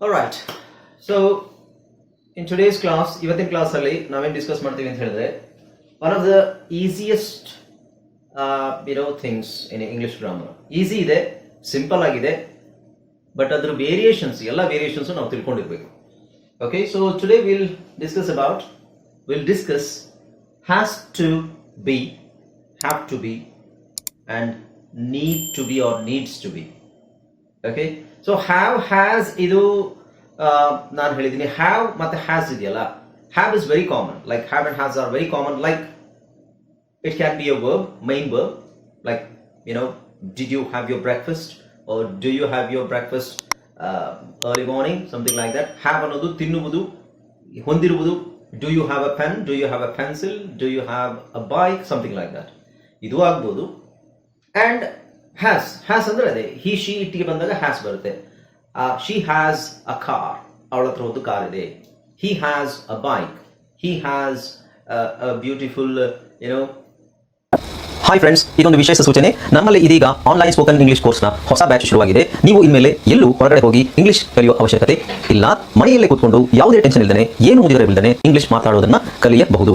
Alright, so in today's class ಇವತ್ತಿನ class ನಾವೇನು discuss ಮಾಡ್ತೀವಿ ಅಂತ ಹೇಳಿದ್ರೆ one of the easiest you know things in English grammar easy ಇದೆ ಸಿಂಪಲ್ ಆಗಿದೆ ಬಟ್ ಅದರ ವೇರಿಯೇಷನ್ಸ್ ಎಲ್ಲ ವೇರಿಯೇಷನ್ಸ್ ನಾವು ತಿಳ್ಕೊಂಡಿರ್ಬೇಕು. Okay so today will discuss about will discuss has to be have to be and need to be or needs to be okay so have has ಇದು ನಾನು ಹೇಳಿದ್ದೀನಿ have ಮತ್ತೆ has ಇದೆಯಲ್ಲ? Have is very common like have and has are very common like it can be a verb main verb like you know did you have your breakfast or do you have your breakfast early morning something like that have ಅನ್ನೋದು ತಿನ್ನುವುದು, ಹೊಂದಿರುವುದು. Do you have a pen do you have a pencil do you have a bike? Something like that ಇದು ಆಗ್ಬೋದು. And has has ಅಂದ್ರೆ ಅದೇ ಹಿ she ಇಟ್ಟಿಗೆ ಬಂದಾಗ has ಬರುತ್ತೆ. ಶಿ ಹ್ಯಾಸ್ ಅ ಕಾರ್ ಅವಳ ಹತ್ರ ಒಂದು ಕಾರ್ ಇದೆ. He has a bike he has beautiful ಏನೋ ಹಾಯ್ ಫ್ರೆಂಡ್ಸ್ ಇದೊಂದು ವಿಶೇಷ ಸೂಚನೆ. ನಮ್ಮಲ್ಲಿ ಇದೀಗ ಆನ್ಲೈನ್ ಸ್ಪೋಕನ್ ಇಂಗ್ಲಿಷ್ ಕೋರ್ಸ್ನ ಹೊಸ ಬ್ಯಾಚ್ ಶುರುವಾಗಿದೆ. ನೀವು ಇನ್ಮೇಲೆ ಎಲ್ಲೂ ಹೊರಗಡೆ ಹೋಗಿ ಇಂಗ್ಲಿಷ್ ಕಲಿಯುವ ಅವಶ್ಯಕತೆ ಇಲ್ಲ. ಮನೆಯಲ್ಲೇ ಕೂತ್ಕೊಂಡು ಯಾವುದೇ ಟೆನ್ಷನ್ ಇಲ್ಲದೆ ಏನು ಮುಗಿದಿರಬಿಲ್ಲದೆ ಇಂಗ್ಲಿಷ್ ಮಾತಾಡೋದನ್ನ ಕಲಿಯಬಹುದು.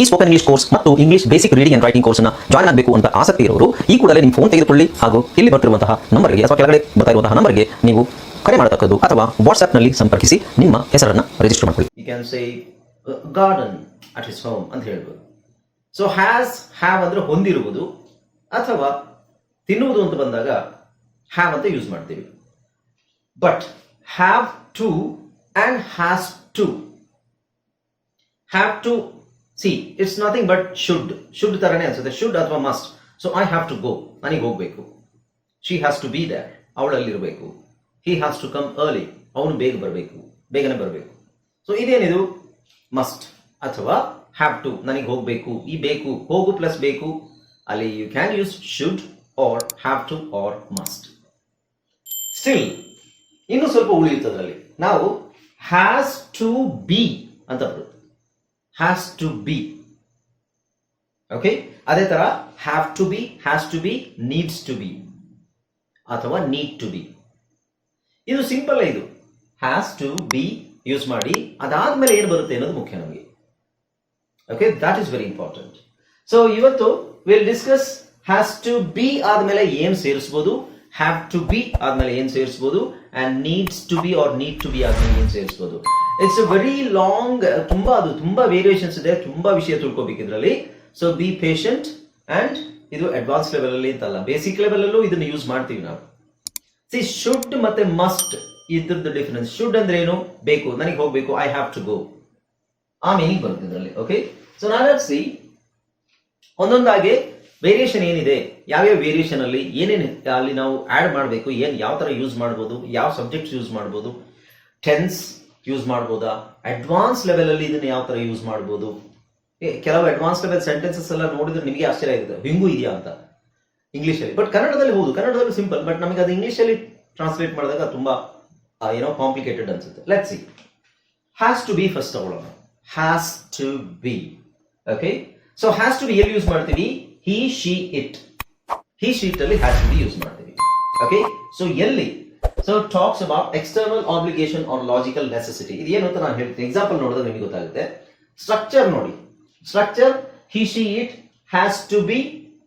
ಈ ಸ್ಪೋಕನ್ ಇಂಗ್ಲಿಷ್ ಕೋರ್ಸ್ ಮತ್ತು English basic reading and writing ಕೋರ್ಸ್ನ ಜಾಯಿನ್ ಆಗಬೇಕು ಅಂತ ಆಸಕ್ತಿ ಇರೋರು, ಈ ಕೂಡಲೇ ನಿಮ್ಮ ಫೋನ್ ತೆಗೆದುಕೊಳ್ಳಿ ಹಾಗೂ ಇಲ್ಲಿ ಬರ್ತಿರುವಂತಹ ನಂಬರ್ಗೆ ಅಥವಾ ಕೆಳಗಡೆ ಬರ್ತಾ ನಂಬರ್ಗೆ ನೀವು ಕರೆ ಮಾಡತಕ್ಕದ್ದು ಅಥವಾ ವಾಟ್ಸ್ಆ್ಯಪ್ನಲ್ಲಿ ಸಂಪರ್ಕಿಸಿ, ನಿಮ್ಮ ಹೆಸರನ್ನು ರಿಜಿಸ್ಟರ್ ಮಾಡಿಕೊಳ್ಳಿ. Can say garden at home ಅಂತ ಹೇಳ್ಬೋದು. ಸೊ ಹ್ಯಾಸ್ ಹ್ಯಾವ್ ಅಂದ್ರೆ ಹೊಂದಿರುವುದು ಅಥವಾ ತಿನ್ನುವುದು ಅಂತ ಬಂದಾಗ ಹ್ಯಾವ್ ಅಂತ ಯೂಸ್ ಮಾಡ್ತೀವಿ. But have to and has to have to see it's nothing but should should ತರನೇ ಅನ್ಸುತ್ತೆ. ಶುಡ್ ಅಥವಾ must so I have to go ನನಗೆ ಹೋಗ್ಬೇಕು. She has to be the ಅವಳಲ್ಲಿರಬೇಕು. He has to come early ಅವನು ಬೇಗ ಬರಬೇಕು. ಬೇಗನೆ ಬರಬೇಕು. ಸೊ ಇದೇನಿದು? ಮಸ್ಟ್ ಅಥವಾ ಹ್ಯಾವ್ ಟು ನನಗೆ ಹೋಗಬೇಕು. ಈ ಬೇಕು, ಹೋಗು ಪ್ಲಸ್ ಬೇಕು. ಅಲ್ಲಿ you can use should or have to or must still ಇನ್ನು ಸ್ವಲ್ಪ ಉಳಿಯುತ್ತೆ ಅದರಲ್ಲಿ. ನಾವು ಹ್ಯಾಸ್ ಟು ಬಿ ಅಂತ ಬರುತ್ತೆ. ಹ್ಯಾಸ್ ಟು ಬಿ ಓಕೆ ಅದೇ ತರ have to be has to be needs to be ಅಥವಾ ನೀಡ್ ಟು ಬಿ ಇದು ಸಿಂಪಲ್ ಇದು. ಹ್ಯಾಸ್ ಟು ಬಿ ಯೂಸ್ ಮಾಡಿ, ಅದಾದ್ಮೇಲೆ ಏನು ಬರುತ್ತೆ ಅನ್ನೋದು ಮುಖ್ಯ ನಮಗೆ. Okay that is very important so ಇವತ್ತು will discuss has to be ಆದ್ಮೇಲೆ ಏನ್ ಸೇರಿಸಬಹುದು ಹ್ಯಾವ್ ಟು ಬಿ ಆದ್ಮೇಲೆ ಏನ್ ಸೇರಿಸಬಹುದು and needs to be or need to be ಆದ್ಮೇಲೆ ಏನ್ ಸೇರಿಸಬಹುದು ಇಟ್ಸ್ ವೆರಿ ಲಾಂಗ್ ತುಂಬಾ ಅದು ತುಂಬಾ ವೇರಿಯೇಷನ್ಸ್ ಇದೆ, ತುಂಬಾ ವಿಷಯ ತಿಳ್ಕೊಬೇಕು ಇದರಲ್ಲಿ. ಸೊ ಬಿ ಪೇಷಂಟ್ ಅಂಡ್ ಇದು ಅಡ್ವಾನ್ಸ್ ಲೆವೆಲ್ ಅಲ್ಲಿ ಅಂತಲ್ಲ. ಬೇಸಿಕ್ ಲೆವೆಲ್ ಅಲ್ಲೂ ಇದನ್ನ ಯೂಸ್ ಮಾಡ್ತೀವಿ ನಾವು. ಸಿ ಶುಡ್ ಮತ್ತೆ ಮಸ್ಟ್ ಇದ್ರದ್ದು ಡಿಫರೆನ್ಸ್ ಶುಡ್ ಅಂದ್ರೆ ಏನು? ಬೇಕು. ನನಗೆ ಹೋಗ್ಬೇಕು. ಐ ಹ್ಯಾವ್ ಟು ಗೋ ಆ ಮೀನಿಂಗ್ ಬರುತ್ತೆ ಇದರಲ್ಲಿ ಓಕೆ ಸೊ ಸಿ ಒಂದೊಂದಾಗಿ ವೇರಿಯೇಷನ್ ಏನಿದೆ? ಯಾವ್ಯಾವ ವೇರಿಯೇಷನ್ ಅಲ್ಲಿ ಏನೇನು, ಅಲ್ಲಿ ನಾವು ಆಡ್ ಮಾಡಬೇಕು? ಏನ್, ಯಾವ ತರ ಯೂಸ್ ಮಾಡ್ಬೋದು? ಯಾವ ಸಬ್ಜೆಕ್ಟ್ಸ್ ಯೂಸ್ ಮಾಡ್ಬೋದು? ಟೆನ್ಸ್ ಯೂಸ್ ಮಾಡ್ಬೋದಾ? ಅಡ್ವಾನ್ಸ್ ಲೆವೆಲ್ ಅಲ್ಲಿ ಇದನ್ನ ಯಾವ ತರ ಯೂಸ್ ಮಾಡ್ಬೋದು? ಕೆಲವು ಅಡ್ವಾನ್ಸ್ ಲೆವೆಲ್ ಸೆಂಟೆನ್ಸಸ್ ಎಲ್ಲ ನೋಡಿದ್ರೆ ನಿಮಗೆ ಆಶ್ಚರ್ಯ ಆಗುತ್ತೆ. ಹಿಂಗೂ ಇದೆಯಾ ಅಂತ. ಇಂಗ್ಲಿಷ್ ಅಲ್ಲಿ. ಬಟ್ ಕನ್ನಡದಲ್ಲಿ ಹೌದು, ಕನ್ನಡದಲ್ಲಿ ಸಿಂಪಲ್ ಬಟ್ ನಮಗೆ ಅದು ಇಂಗ್ಲಿಷ್ ಅಲ್ಲಿ ಟ್ರಾನ್ಸ್ಲೇಟ್ ಮಾಡಿದಾಗ ತುಂಬಾ ಏನೋ ಕಾಂಪ್ಲಿಕೇಟೆಡ್ ಅನ್ಸುತ್ತೆ. Let see has to be first ತಗೊಳ್ಳೋಣ has to be okay so has to be ಎಲ್ಲಿ ಯೂಸ್ ಮಾಡ್ತೀವಿ? He she it he she it ಅಲ್ಲಿ ಹ್ಯಾಸ್ ಟು ಬಿ ಯೂಸ್ ಮಾಡ್ತೀವಿ. ಓಕೆ ಸೊ ಎಲ್ಲಿ? So talks about external obligation on logical necessity ಇದೇನು ಅಂತ ನಾನು ಹೇಳ್ತೀನಿ. ಎಕ್ಸಾಂಪಲ್ ನೋಡಿದ್ರೆ ನಿಮಗೆ ಗೊತ್ತಾಗುತ್ತೆ. ಸ್ಟ್ರಕ್ಚರ್ ನೋಡಿ. Structure he she it has to be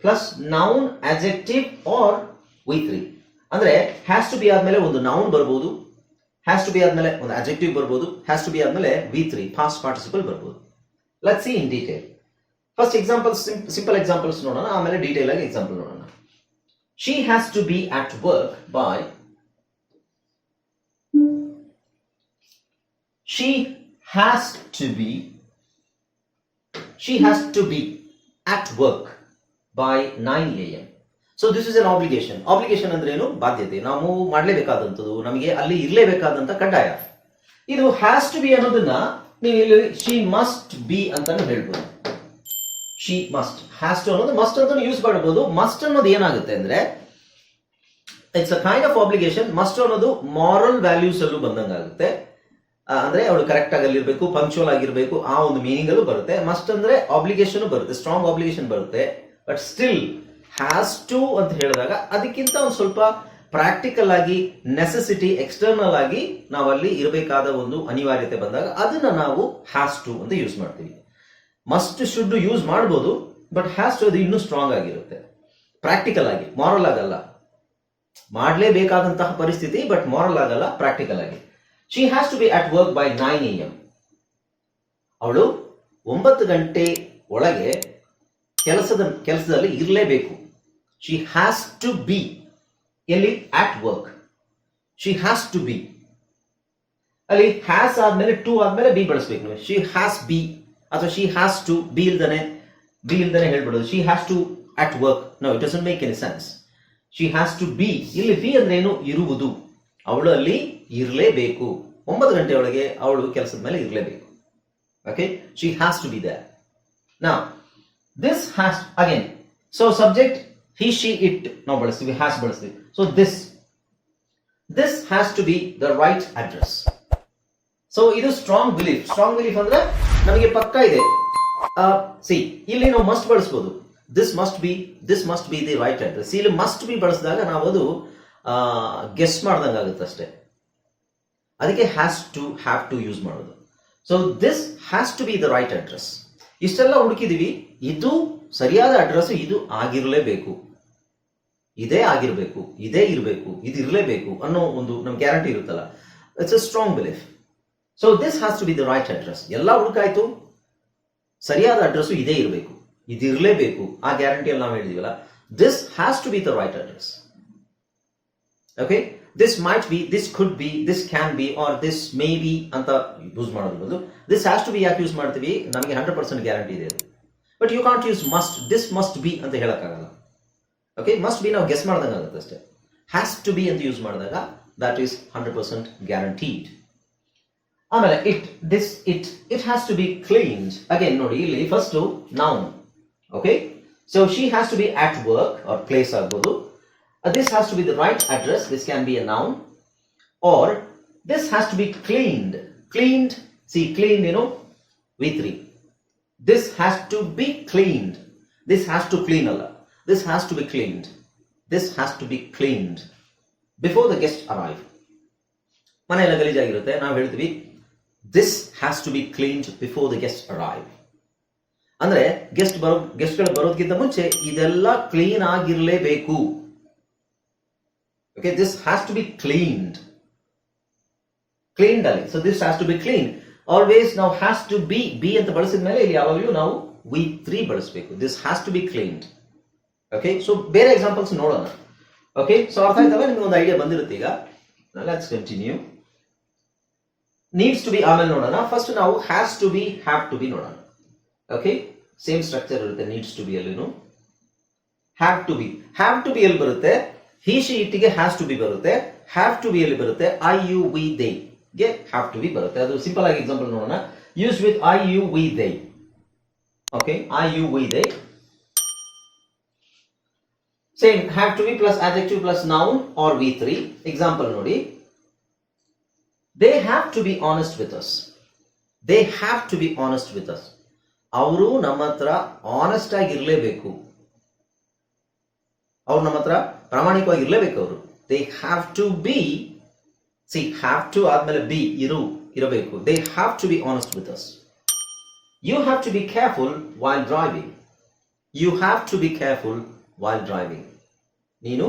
plus noun adjective or V ಅಂದ್ರೆ ಹ್ಯಾಸ್ ಟು ಬಿ ಆದ್ಮೇಲೆ ಒಂದು ನೌನ್ ಬರ್ಬೋದು. ಹ್ಯಾಸ್ ಟು ಬಿ ಆದ್ಮೇಲೆ ಒಂದು ಅಜೆಕ್ಟಿವ್ ಬರ್ಬೋದು. ಹ್ಯಾಸ್ ಟು ಬಿ ಆದ್ಮೇಲೆ ವಿ ತ್ರೀ ಫಾಸ್ಟ್ ಪಾರ್ಟಿಸಿಪಲ್ ಬರ್ಬೋದು. Let see in detail first example simple examples ನೋಡೋಣ. ಆಮೇಲೆ ಡೀಟೇಲ್ ಆಗಿ ಎಕ್ಸಾಂಪಲ್ ನೋಡೋಣ. She has to be at work by she has to be she has to be at by nine A M so this is an obligation obligation ಅಂದ್ರೆ ಏನು? ಬಾಧ್ಯತೆ. ನಾವು ಮಾಡಲೇಬೇಕಾದಂಥದ್ದು, ನಮಗೆ ಅಲ್ಲಿ ಇರಲೇಬೇಕಾದಂಥ ಕಡ್ಡಾಯ. ಇದು ಹ್ಯಾಸ್ ಟು ಬಿ ಅನ್ನೋದನ್ನ ನೀವು ಇಲ್ಲಿ ಶಿ ಮಸ್ಟ್ ಬಿ ಅಂತಾನು ಹೇಳ್ಬೋದು. ಶಿ ಮಸ್ಟ್ ಹ್ಯಾಸ್ ಟು ಅನ್ನೋದು ಮಸ್ಟ್ ಅಂತ ಯೂಸ್ ಮಾಡಬಹುದು ಮಸ್ಟ್ ಅನ್ನೋದು ಏನಾಗುತ್ತೆ ಅಂದ್ರೆ it's a kind of obligation must ಅನ್ನೋದು ಮಾರಲ್ ವ್ಯಾಲ್ಯೂಸ್ ಅಲ್ಲೂ ಬಂದಂಗಾಗುತ್ತೆ. ಅಂದ್ರೆ ಅವಳು ಕರೆಕ್ಟ್ ಆಗಿ ಅಲ್ಲಿರ್ಬೇಕು ಪಂಕ್ಚುವಲ್ ಆಗಿರ್ಬೇಕು, ಆ ಒಂದು ಮೀನಿಂಗ್ ಅಲ್ಲೂ ಬರುತ್ತೆ. ಮಸ್ಟ್ ಅಂದ್ರೆ ಆಬ್ಲಿಗೇಷನ್ ಬರುತ್ತೆ. ಸ್ಟ್ರಾಂಗ್ ಆಬ್ಲಿಗೇಷನ್ ಬರುತ್ತೆ. ಬಟ್ ಸ್ಟಿಲ್ ಹ್ಯಾಸ್ ಟು ಅಂತ ಹೇಳಿದಾಗ ಅದಕ್ಕಿಂತ ಒಂದು ಸ್ವಲ್ಪ ಪ್ರಾಕ್ಟಿಕಲ್ ಆಗಿ ನೆಸೆಸಿಟಿ ಎಕ್ಸ್ಟರ್ನಲ್ ಆಗಿ ನಾವಲ್ಲಿ ಇರಬೇಕಾದ ಒಂದು ಅನಿವಾರ್ಯತೆ ಬಂದಾಗ ಅದನ್ನ ನಾವು ಹ್ಯಾಸ್ ಟು ಅಂತ ಯೂಸ್ ಮಾಡ್ತೀವಿ. ಮಸ್ಟ್ ಶುಡ್ ಯೂಸ್ ಮಾಡ್ಬೋದು ಬಟ್ ಹ್ಯಾಸ್ ಟು ಅದು ಇನ್ನೂ ಸ್ಟ್ರಾಂಗ್ ಆಗಿರುತ್ತೆ. ಪ್ರಾಕ್ಟಿಕಲ್ ಆಗಿ ಮಾರಲ್ ಆಗಲ್ಲ. ಮಾಡಲೇಬೇಕಾದಂತಹ ಪರಿಸ್ಥಿತಿ ಬಟ್ ಮಾರಲ್ ಆಗಲ್ಲ ಪ್ರಾಕ್ಟಿಕಲ್ ಆಗಿ. She has to be at work by nine A M ಅವಳು ಒಂಬತ್ತು ಗಂಟೆ ಒಳಗೆ ಕೆಲಸದ, ಕೆಲಸದಲ್ಲಿ ಇರಲೇಬೇಕು. ಶಿ ಹ್ಯಾಸ್ ಟು ಬಿ ಎಲ್ಲಿ? At work she has to be ಅಲ್ಲಿ ಹ್ಯಾಸ್ ಆದ್ಮೇಲೆ ಟು ಆದ್ಮೇಲೆ ಬಿ ಬಳಸ್ಬೇಕು ನೀವು. ಶಿ ಹ್ಯಾಸ್ ಬಿ ಅಥವಾ ಶಿ ಹ್ಯಾಸ್ ಟು ಬಿ ಇಲ್ದನೆ ಬಿ ಇಲ್ದನೆ ಹೇಳ್ಬಿಡೋದು. She has to at work no it doesn't make any sense she has to be ಇಲ್ಲಿ be ಅಂದ್ರೆ ಏನು? ಇರುವುದು. ಅವಳು ಅಲ್ಲಿ ಇರಲೇಬೇಕು. ಒಂಬತ್ತು ಗಂಟೆ ಒಳಗೆ ಅವಳು ಕೆಲಸದ ಮೇಲೆ ಇರಲೇಬೇಕು. Okay she has to be the ನಾ this has again so subject he she it ನಾವು ಬಳಸ್ತೀವಿ ಹ್ಯಾಸ್ ಬಳಸ್ತೀವಿ. So this this has to be the right address so ಇದು ಸ್ಟ್ರಾಂಗ್ ಬಿಲೀಫ್ ಸ್ಟ್ರಾಂಗ್ ಬಿಲೀಫ್ ಅಂದ್ರೆ ನಮಗೆ ಪಕ್ಕ ಇದೆ. ಸಿ ಇಲ್ಲಿ ನಾವು ಮಸ್ಟ್ ಬಳಸ್ಬೋದು. This must be this must be the right address ಇಲ್ಲಿ ಮಸ್ಟ್ ಬಿ ಬಳಸಿದಾಗ ನಾವು ಅದು ಗೆಸ್ ಮಾಡ್ದಂಗೆ ಆಗುತ್ತೆ ಅಷ್ಟೇ. ಅದಕ್ಕೆ has to have to use ಮಾಡೋದು. So this has to be the right address ಇಷ್ಟೆಲ್ಲ ಹುಡುಕಿದೀವಿ, ಇದು ಸರಿಯಾದ ಅಡ್ರೆಸ್ ಇದು ಆಗಿರಲೇಬೇಕು. ಇದೇ ಆಗಿರಬೇಕು, ಇದೇ ಇರಬೇಕು, ಇದು ಇರಲೇಬೇಕು ಅನ್ನೋ ಒಂದು ನಮ್ಗೆ ಗ್ಯಾರಂಟಿ ಇರುತ್ತಲ್ಲ. It's a strong belief so this has to be the right address ಎಲ್ಲ ಹುಡುಕಾಯ್ತು, ಸರಿಯಾದ ಅಡ್ರೆಸ್ ಇದೇ ಇರಬೇಕು. ಇದಿರಲೇಬೇಕು. ಆ ಆ ಗ್ಯಾರಂಟಿಯಲ್ಲಿ ನಾವು ಹೇಳಿದೀವಲ್ಲ. This has to be the right address okay this might be this could be this can be or this may be ಅಂತ ಯೂಸ್ ಮಾಡೋದು ದಿಸ್ ಹ್ಯಾಸ್ ಟು ಬಿ ಯಾಕೆ ಯೂಸ್ ಮಾಡ್ತೀವಿ? ನಮಗೆ ಹಂಡ್ರೆಡ್ ಪರ್ಸೆಂಟ್ ಗ್ಯಾರಂಟಿ ಇದೆ but you can't use must this must be ಅಂತ ಹೇಳಕ್ಕಾಗಲ್ಲ. Okay must be ನಾವು guess ಮಾಡ್ದಂಗೆ ಆಗುತ್ತೆ ಅಷ್ಟೇ. ಹ್ಯಾಸ್ ಟು ಬಿ ಅಂತ ಯೂಸ್ ಮಾಡಿದಾಗ that is hundred percent guaranteed ಆಮೇಲೆ it this it it has to be cleaned again ನೋಡಿ, ಇಲ್ಲಿ first noun okay so she has to be at work or place ಆಗ್ಬೋದು. This has to be the right address This can be a noun or this has to be cleaned cleaned see cleaned ಏನು V three This has to be cleaned this has to clean ಅಲ್ಲ This has to be cleaned This has to be cleaned before the guest arrive ಮನೆಯೆಲ್ಲ ಗಲೀಜಾಗಿರುತ್ತೆ. ನಾವು ಹೇಳ್ತೀವಿ this has to be cleaned before the guest arrive ಅಂದರೆ guest ಬರೋ ಗೆಸ್ಟ್ಗಳು ಬರೋದಕ್ಕಿಂತ ಮುಂಚೆ ಇದೆಲ್ಲ ಕ್ಲೀನ್ ಆಗಿರಲೇಬೇಕು. Okay this has to be cleaned cleaned ಅಲ್ಲಿ so this has to be clean always ನಾವು ಹ್ಯಾಸ್ ಟು ಬಿ ಬಿ ಅಂತ ಬಳಸಿದ ಮೇಲೆ ಇಲ್ಲಿ ಯಾವಾಗಲೂ ನಾವು ವಿ ತ್ರೀ ಬಳಸಬೇಕು this has to be cleaned okay so ಬೇರೆ ಎಕ್ಸಾಂಪಲ್ಸ್ ನೋಡೋಣ. ಓಕೆ ಸೊ ಅರ್ಥ ಆಯ್ತವೆ ನಿಮ್ಗೆ ಒಂದು ಐಡಿಯಾ ಬಂದಿರುತ್ತೆ ಈಗ. Let's continue needs to be ಆಮೇಲೆ ನೋಡೋಣ. ಫಸ್ಟ್ ನಾವು has to be have to be ನೋಡೋಣ. ಓಕೆ ಸೇಮ್ ಸ್ಟ್ರಕ್ಚರ್ ಇರುತ್ತೆ ನೀಡ್ಸ್ ಟು ಬಿ ಅಲ್ಲಿನು. Have to be have to be ಎಲ್ಲಿ ಬರುತ್ತೆ? ಹಿ ಶಿ ಇಟ್ಟಿಗೆ ಹ್ಯಾಸ್ ಟು ಬಿ ಬರುತ್ತೆ. ಹ್ಯಾವ್ ಟು ಬಿ ಎಲ್ಲಿ ಬರುತ್ತೆ. ಐ ಯು ವಿ ದೇ ಗೆ ಹ್ಯಾವ್ ಟು ಬಿ ಬರುತ್ತೆ. ಅದು ಸಿಂಪಲ್ ಆಗಿ ಎಕ್ಸಾಂಪಲ್ ನೋಡೋಣ. Use with I you we they okay I you we they same have to be plus adjective plus noun or V three example ನೋಡಿ. They have to be honest with us they have to be honest with us ಅವರು ನಮ್ಮ ಹತ್ರ honest ಆಗಿರಲೇಬೇಕು. ಅವ್ರು ನಮ್ಮ ಹತ್ರ ಪ್ರಾಮಾಣಿಕವಾಗಿ ಇರಲೇಬೇಕು ಅವರು. They have to be see have to ಆದ್ಮೇಲೆ ಬಿ ಇರು, ಇರಬೇಕು. They have to be honest with us you have to be careful while driving you have to be careful while driving ನೀನು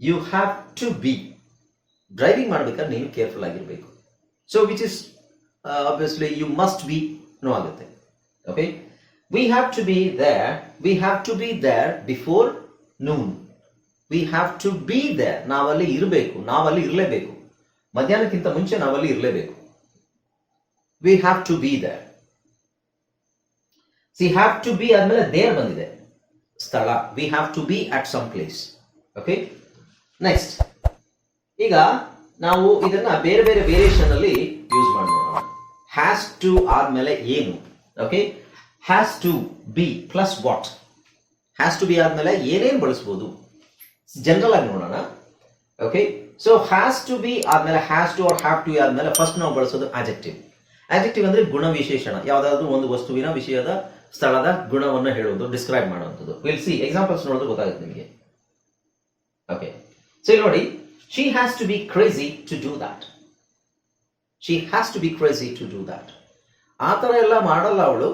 you have to be driving ಮಾಡ್ಬೇಕಾದ್ರೆ ನೀನು careful ಆಗಿರಬೇಕು. So which is obviously you must be no ಆಗುತ್ತೆ. Okay we have to be there we have to be there before noon we have to be there ನಾವಲ್ಲಿ ಇರಬೇಕು. ನಾವಲ್ಲಿ ಇರಲೇಬೇಕು. ಮಧ್ಯಾಹ್ನಕ್ಕಿಂತ ಮುಂಚೆ ನಾವಲ್ಲಿ ಇರಲೇಬೇಕು. We have to be there see have to be ಆದ್ಮೇಲೆ ದೇರ್ ಬಂದಿದೆ. ಸ್ಥಳ. We have to be at some place okay next ಈಗ ನಾವು ಇದನ್ನ ಬೇರೆ ಬೇರೆ ವೇರಿಯೇಷನ್ ಅಲ್ಲಿ ಯೂಸ್ ಮಾಡ್ಬೋದು. ಹ್ಯಾಸ್ ಟು ಆದ್ಮೇಲೆ ಏನು? Okay has to be plus what has to be ಆದ್ಮೇಲೆ ಏನೇನು ಬಳಸ್ಬೋದು? ಜನರಲ್ ಆಗಿ ನೋಡೋಣ. Okay so has to be ಆದ್ಮೇಲೆ has to or have to ಆದ್ಮೇಲೆ ಫಸ್ಟ್ ನಾವು ಬಳಸೋದು ಆಜೆಕ್ಟಿವ್ ಆಜೆಕ್ಟಿವ್ ಅಂದ್ರೆ ಗುಣ ವಿಶೇಷಣ ಯಾವ್ದಾದ್ರು ಒಂದು ವಸ್ತುವಿನ ವಿಷಯದ ಸ್ಥಳದ ಗುಣವನ್ನು ಹೇಳುವುದು ಡಿಸ್ಕ್ರೈಬ್ ಮಾಡುವಂಥದ್ದು. ವಿಲ್ ಸಿ ಎಕ್ಸಾಂಪಲ್ಸ್ ನೋಡಿದ್ರೆ ಗೊತ್ತಾಗುತ್ತೆ ನಿಮಗೆ. ಓಕೆ ಸೊ ಇಲ್ಲಿ ನೋಡಿ. She has to be crazy to do that she has to be crazy to do that ಆ ಥರ ಎಲ್ಲ ಮಾಡಲ್ಲ ಅವಳು.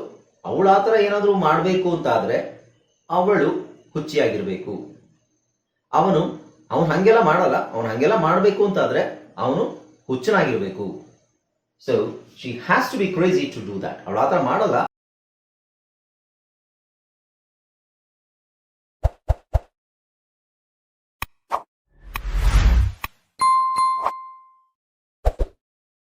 ಅವಳು ಆ ಥರ ಏನಾದರೂ ಮಾಡಬೇಕು ಅಂತ ಆದ್ರೆ ಅವಳು ಹುಚ್ಚಿಯಾಗಿರ್ಬೇಕು. ಅವನು ಅವನು ಹಂಗೆಲ್ಲ ಮಾಡಲ್ಲ, ಅವನು ಹಂಗೆಲ್ಲ ಮಾಡಬೇಕು ಅಂತಾದ್ರೆ ಅವನು ಹುಚ್ಚನಾಗಿರ್ಬೇಕು. So she has to be crazy to do that ಅವಳು ಆ ಥರ ಮಾಡಲ್ಲ